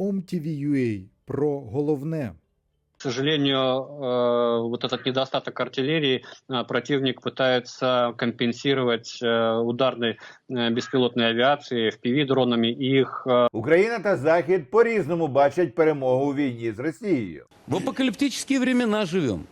OMTV.ua про головне. К сожалению, э, вот этот недостаток артиллерии э, противник пытается компенсировать э, ударной э, беспилотной авиацией, FPV-дронами. Их э, Україна та Захід по-різному бачать перемогу у війні з Росією. В апокалиптические времена живем.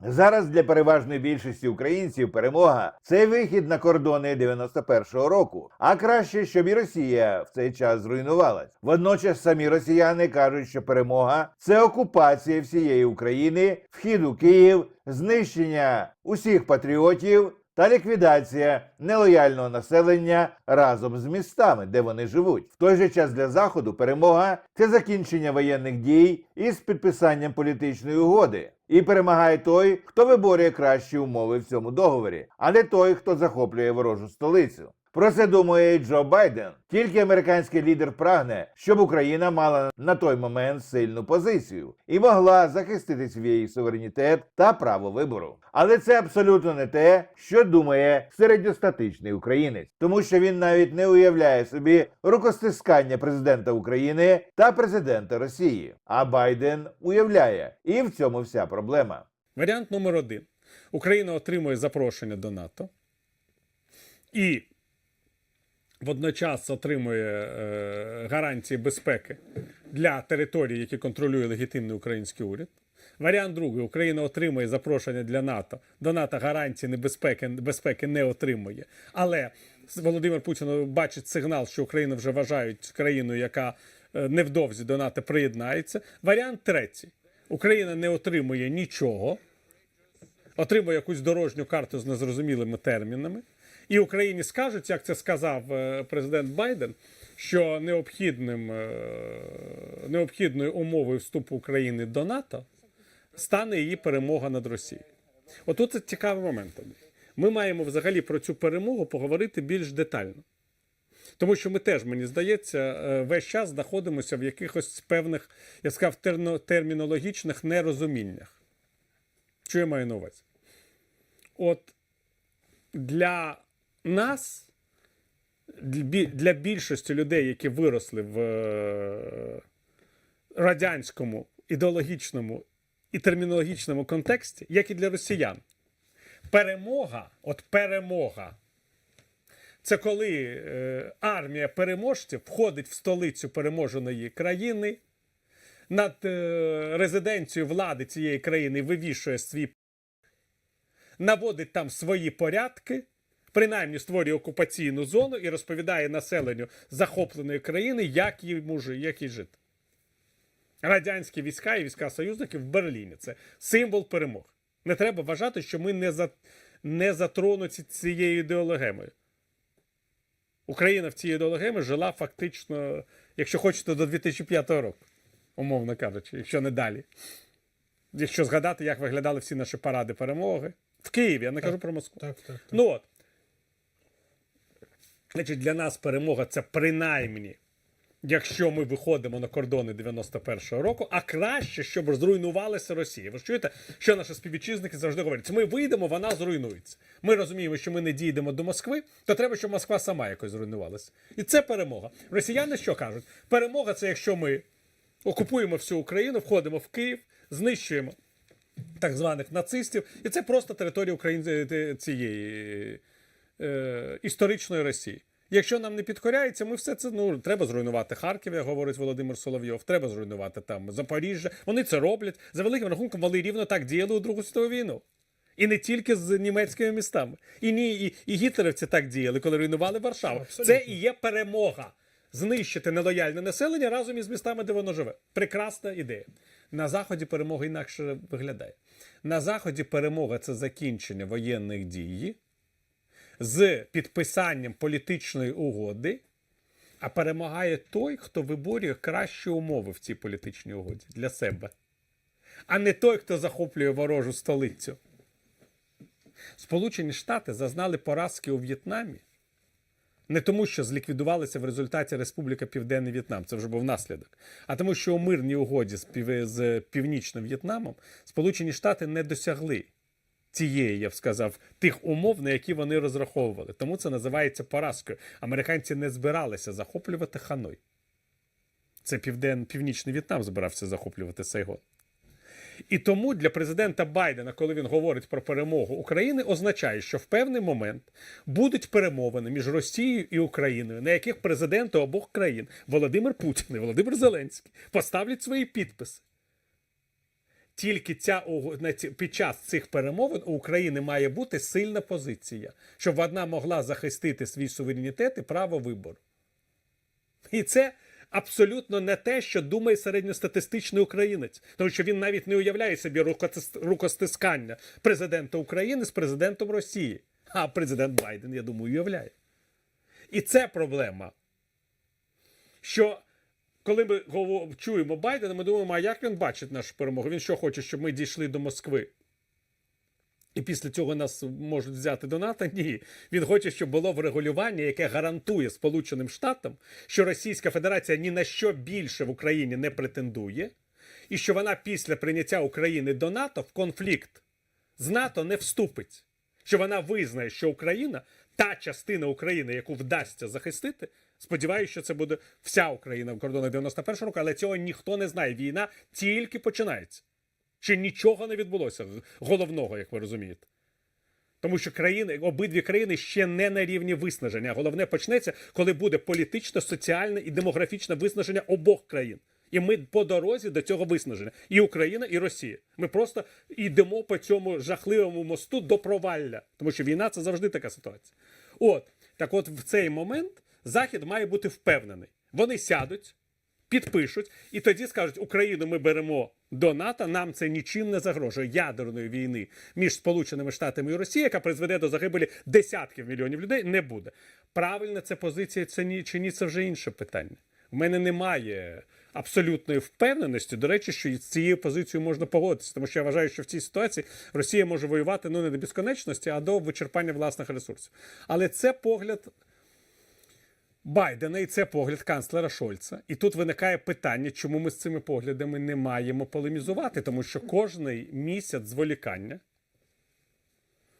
Зараз для переважної більшості українців перемога це вихід на кордони 91-го року. А краще, щоб і Росія в цей час зруйнувалась. Водночас самі росіяни кажуть, що перемога це окупація всієї України, вхід у Київ, знищення усіх патріотів. Та ліквідація нелояльного населення разом з містами, де вони живуть. В той же час для заходу перемога це закінчення воєнних дій із підписанням політичної угоди. І перемагає той, хто виборює кращі умови в цьому договорі, а не той, хто захоплює ворожу столицю. Про це думає і Джо Байден. Тільки американський лідер прагне, щоб Україна мала на той момент сильну позицію і могла захистити свій суверенітет та право вибору. Але це абсолютно не те, що думає середньостатичний українець, тому що він навіть не уявляє собі рукостискання президента України та президента Росії. А Байден уявляє, і в цьому вся проблема. Варіант номер один. Україна отримує запрошення до НАТО і водночас отримує е, гарантії безпеки для територій, які контролює легітимний український уряд. Варіант другий. Україна отримує запрошення для НАТО. До НАТО гарантії небезпеки, безпеки не отримує. Але Володимир Путін бачить сигнал, що Україну вже вважають країною, яка е, невдовзі до НАТО приєднається. Варіант третій. Україна не отримує нічого, отримує якусь дорожню карту з незрозумілими термінами. І Україні скажуть, як це сказав е, президент Байден, що необхідним, е, необхідною умовою вступу України до НАТО стане її перемога над Росією. Отут це цікавий момент. Ми маємо взагалі про цю перемогу поговорити більш детально. Тому що ми теж, мені здається, е, весь час знаходимося в якихось певних, я сказав, термінологічних нерозуміннях. Що я маю на увазі? От для нас, для більшості людей, які виросли в е, радянському ідеологічному і термінологічному контексті, як і для росіян, перемога, от перемога, це коли е, армія переможців входить в столицю переможеної країни, над е, резиденцією влади цієї країни вивішує свій наводить там свої порядки, принаймні створює окупаційну зону і розповідає населенню захопленої країни, як йому жи- як їй жити. Радянські війська і війська союзників в Берліні це символ перемог. Не треба вважати, що ми не, за, не затронуті цією ідеологемою. Україна в цій ідеологемі жила фактично, якщо хочете, до 2005 року, умовно кажучи, якщо не далі. Якщо згадати, як виглядали всі наші паради перемоги в Києві, я не кажу про Москву. Так, так, так. Ну от. Значить, для нас перемога це принаймні, якщо ми виходимо на кордони 91-го року, а краще, щоб зруйнувалася Росія. Ви ж чуєте, що наші співвітчизники завжди говорять? Ми вийдемо, вона зруйнується. Ми розуміємо, що ми не дійдемо до Москви, то треба, щоб Москва сама якось зруйнувалася. І це перемога. Росіяни що кажуть? Перемога це якщо ми окупуємо всю Україну, входимо в Київ, знищуємо так званих нацистів, і це просто територія України цієї е, історичної Росії. Якщо нам не підкоряється, ми все це ну треба зруйнувати Харків, як говорить Володимир Соловйов. Треба зруйнувати там Запоріжжя. Вони це роблять за великим рахунком. Вони рівно так діяли у Другу світову війну. І не тільки з німецькими містами. І ні, і, і гітлерівці так діяли, коли руйнували Варшаву. Абсолютно. Це і є перемога. Знищити нелояльне населення разом із містами, де воно живе. Прекрасна ідея. На заході перемога інакше виглядає. На заході перемога це закінчення воєнних дій з підписанням політичної угоди, а перемагає той, хто виборює кращі умови в цій політичній угоді для себе, а не той, хто захоплює ворожу столицю. Сполучені Штати зазнали поразки у В'єтнамі не тому, що зліквідувалися в результаті Республіка Південний В'єтнам, це вже був наслідок, а тому, що у мирній угоді з, пів... з Північним В'єтнамом Сполучені Штати не досягли цієї, я б сказав, тих умов, на які вони розраховували. Тому це називається поразкою. Американці не збиралися захоплювати Ханой. Це півден, північний В'єтнам збирався захоплювати Сайгон. І тому для президента Байдена, коли він говорить про перемогу України, означає, що в певний момент будуть перемовини між Росією і Україною, на яких президенти обох країн Володимир Путін і Володимир Зеленський поставлять свої підписи. Тільки ця під час цих перемовин у України має бути сильна позиція, щоб вона могла захистити свій суверенітет і право вибору. І це абсолютно не те, що думає середньостатистичний українець, тому що він навіть не уявляє собі рукостискання президента України з президентом Росії. А президент Байден, я думаю, уявляє. І це проблема. Що коли ми чуємо Байдена, ми думаємо, а як він бачить нашу перемогу? Він що хоче, щоб ми дійшли до Москви? І після цього нас можуть взяти до НАТО? Ні. Він хоче, щоб було врегулювання, яке гарантує Сполученим Штатам, що Російська Федерація ні на що більше в Україні не претендує, і що вона після прийняття України до НАТО в конфлікт з НАТО не вступить. Що вона визнає, що Україна, та частина України, яку вдасться захистити, сподіваюся, що це буде вся Україна в кордонах 91 року, але цього ніхто не знає. Війна тільки починається. Ще нічого не відбулося головного, як ви розумієте. Тому що країни, обидві країни ще не на рівні виснаження. Головне почнеться, коли буде політичне, соціальне і демографічне виснаження обох країн. І ми по дорозі до цього виснаження. І Україна, і Росія. Ми просто йдемо по цьому жахливому мосту до провалля. Тому що війна це завжди така ситуація. От так, от в цей момент Захід має бути впевнений. Вони сядуть, підпишуть, і тоді скажуть: Україну ми беремо до НАТО. Нам це нічим не загрожує ядерної війни між Сполученими Штатами і Росією, яка призведе до загибелі десятків мільйонів людей. Не буде. Правильна це позиція це ні, чи ні, це вже інше питання. В мене немає абсолютної впевненості. До речі, що з цією позицією можна погодитися, тому що я вважаю, що в цій ситуації Росія може воювати ну не до безконечності, а до вичерпання власних ресурсів. Але це погляд Байдена і це погляд канцлера Шольца. І тут виникає питання, чому ми з цими поглядами не маємо полемізувати, тому що кожний місяць зволікання,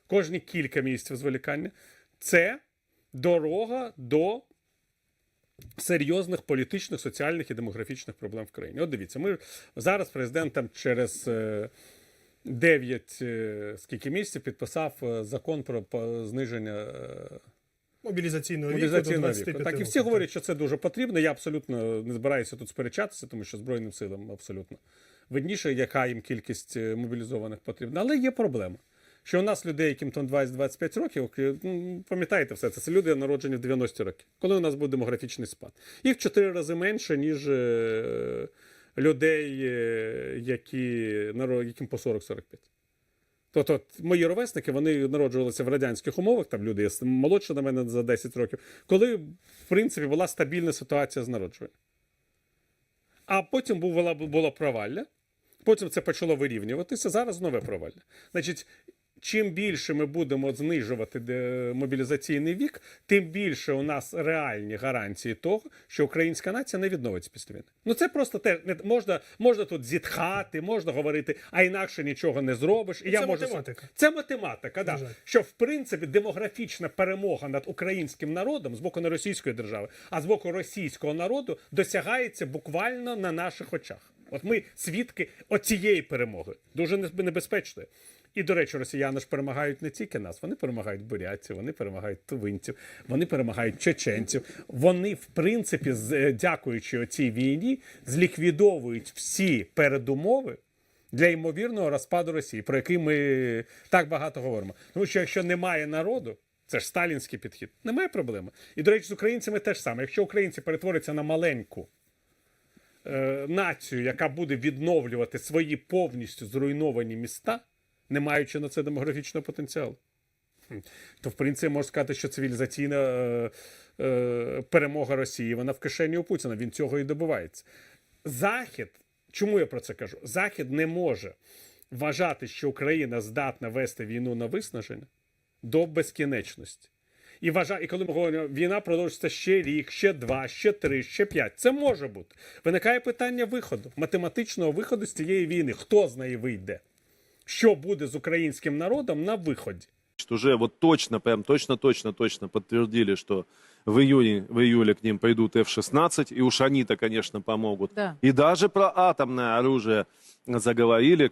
кожні кілька місяців зволікання це дорога до серйозних політичних, соціальних і демографічних проблем в країні. От дивіться, ми зараз президент через. е, 9 е, скільки місяців підписав е, закон про зниження е, Мобілізаційного віку мобілізаційного 25 віку. Так, і всі говорять, що це дуже потрібно. Я абсолютно не збираюся тут сперечатися, тому що Збройним силам абсолютно видніше, яка їм кількість е, мобілізованих потрібна. Але є проблема. Що у нас людей, яким там 20-25 років, ну, пам'ятаєте все це, це люди народжені в 90-ті роки, коли у нас буде демографічний спад. Їх в 4 рази менше, ніж е, людей, е, які, яким по 40-45. Тобто мої ровесники вони народжувалися в радянських умовах, там люди молодші на мене за 10 років, коли, в принципі, була стабільна ситуація з народжуванням. А потім була, було провалля, потім це почало вирівнюватися, зараз нове провалля. Значить, чим більше ми будемо знижувати мобілізаційний вік, тим більше у нас реальні гарантії того, що українська нація не відновиться після війни. Ну це просто те не можна, можна тут зітхати, можна говорити, а інакше нічого не зробиш. І Це я можу математика. це математика, да. Що в принципі демографічна перемога над українським народом з боку не російської держави, а з боку російського народу досягається буквально на наших очах. От ми свідки оцієї перемоги, дуже неб- небезпечної. І, до речі, росіяни ж перемагають не тільки нас, вони перемагають бурятців, вони перемагають тувинців, вони перемагають чеченців. Вони, в принципі, е, дякуючи цій війні, зліквідовують всі передумови для ймовірного розпаду Росії, про який ми так багато говоримо. Тому що якщо немає народу, це ж сталінський підхід, немає проблеми. І, до речі, з українцями теж саме. Якщо українці перетворяться на маленьку е, націю, яка буде відновлювати свої повністю зруйновані міста, не маючи на це демографічного потенціалу. То, в принципі, можна сказати, що цивілізаційна е, е, перемога Росії вона в кишені у Путіна. Він цього і добивається. Захід, чому я про це кажу? Захід не може вважати, що Україна здатна вести війну на виснаження до безкінечності. І вважає, і коли ми говоримо, війна продовжиться ще рік, ще два, ще три, ще п'ять. Це може бути. Виникає питання виходу, математичного виходу з цієї війни. Хто з неї вийде? Що буде з українським народом на виході? что уже вот точно, прям точно, точно, точно подтвердили, что в июне, в июле к ним пойдут F-16, и уж они-то, конечно, помогут. Да. И даже про атомное оружие заговорили,